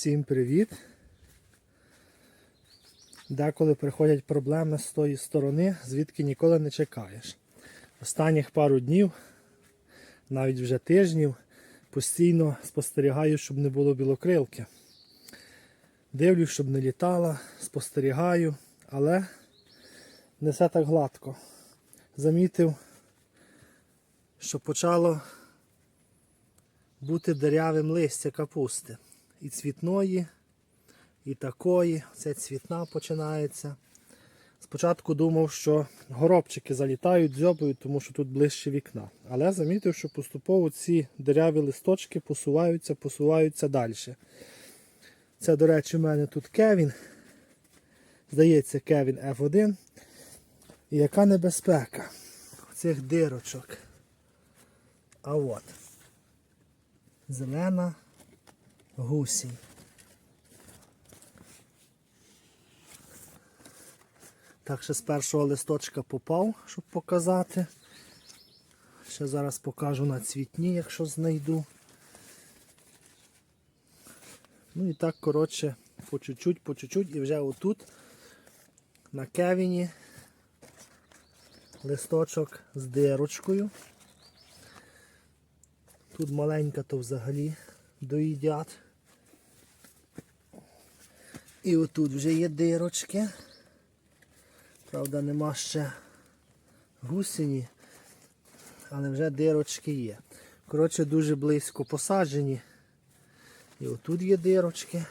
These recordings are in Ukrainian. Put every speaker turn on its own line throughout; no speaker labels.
Всім привіт! Деколи приходять проблеми з тої сторони, звідки ніколи не чекаєш. Останніх пару днів, навіть вже тижнів, постійно спостерігаю, щоб не було білокрилки. Дивлюсь, щоб не літала, спостерігаю, але не все так гладко. Замітив, що почало бути дерявим листя капусти. І цвітної, і такої. Це цвітна починається. Спочатку думав, що горобчики залітають, дзьобають, тому що тут ближче вікна. Але замітив, що поступово ці деряві листочки посуваються, посуваються далі. Це, до речі, у мене тут Кевін. Здається, Кевін F1. І яка небезпека цих дирочок. А от. Зелена гусінь. Так, ще з першого листочка попав, щоб показати. Ще зараз покажу на цвітні, якщо знайду. Ну і так, коротше, по чуть-чуть, по чуть-чуть і вже отут на кевіні листочок з дирочкою. Тут маленька, то взагалі доїдять. І отут вже є дирочки. Правда, нема ще гусені, але вже дирочки є. Коротше, дуже близько посаджені. І отут є дирочки.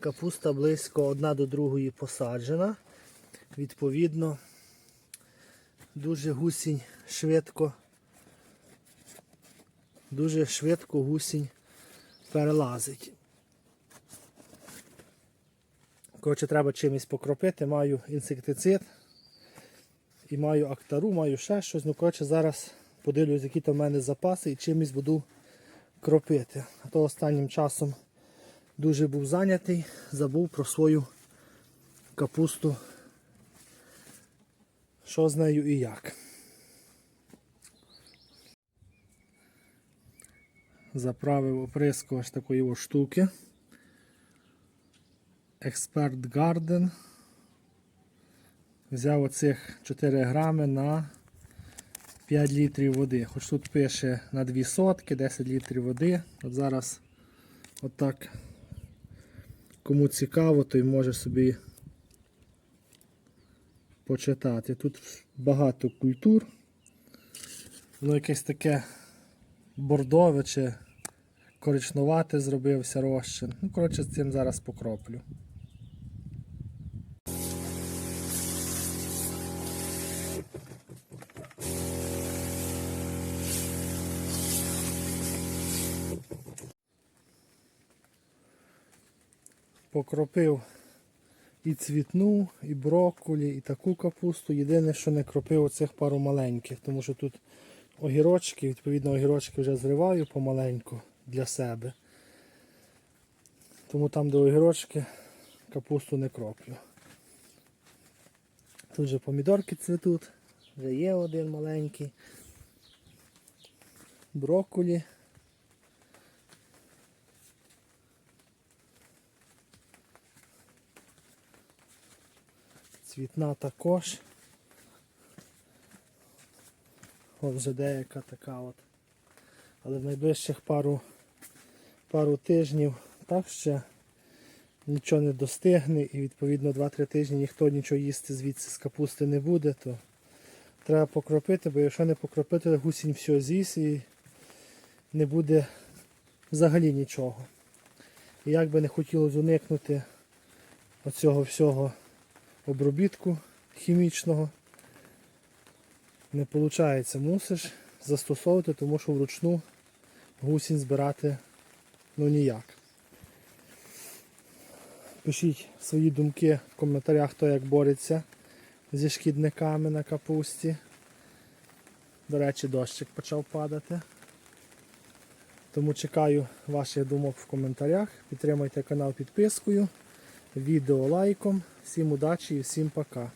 Капуста близько одна до другої посаджена. Відповідно, дуже гусінь швидко, дуже швидко гусінь перелазить. Коротше, треба чимось покропити, маю інсектицид і маю актару, маю ще щось. Ну, коротше, зараз подивлюсь, які там в мене запаси і чимось буду кропити. А то останнім часом дуже був зайнятий, забув про свою капусту, що з нею і як. Заправив оприскувач такої ось штуки. Експерт Garden. Взяв оцих 4 грами на 5 літрів води. Хоч тут пише на 2 сотки, 10 літрів води. От зараз отак, кому цікаво, той може собі почитати. Тут багато культур. Воно якесь таке бордове чи коричнувате зробився розчин. Ну, коротше, з цим зараз покроплю. Покропив і цвітну, і брокколі, і таку капусту. Єдине, що не кропив оцих пару маленьких, тому що тут огірочки, відповідно, огірочки вже зриваю помаленьку для себе. Тому там, де огірочки, капусту не кроплю. Тут же помідорки цвітуть, вже є один маленький. Брокколі. Цвітна також. От вже деяка така от. Але в найближчих пару пару тижнів так ще нічого не достигне і відповідно 2-3 тижні ніхто нічого їсти звідси з капусти не буде, то треба покропити, бо якщо не покропити, гусінь все з'їсть і не буде взагалі нічого. І як би не хотілося уникнути оцього всього обробітку хімічного, не виходить, мусиш застосовувати, тому що вручну гусінь збирати ну ніяк. Пишіть свої думки в коментарях, хто як бореться зі шкідниками на капусті. До речі, дощик почав падати. Тому чекаю ваших думок в коментарях. Підтримайте канал підпискою, відео лайком. Всім удачі і всім пока.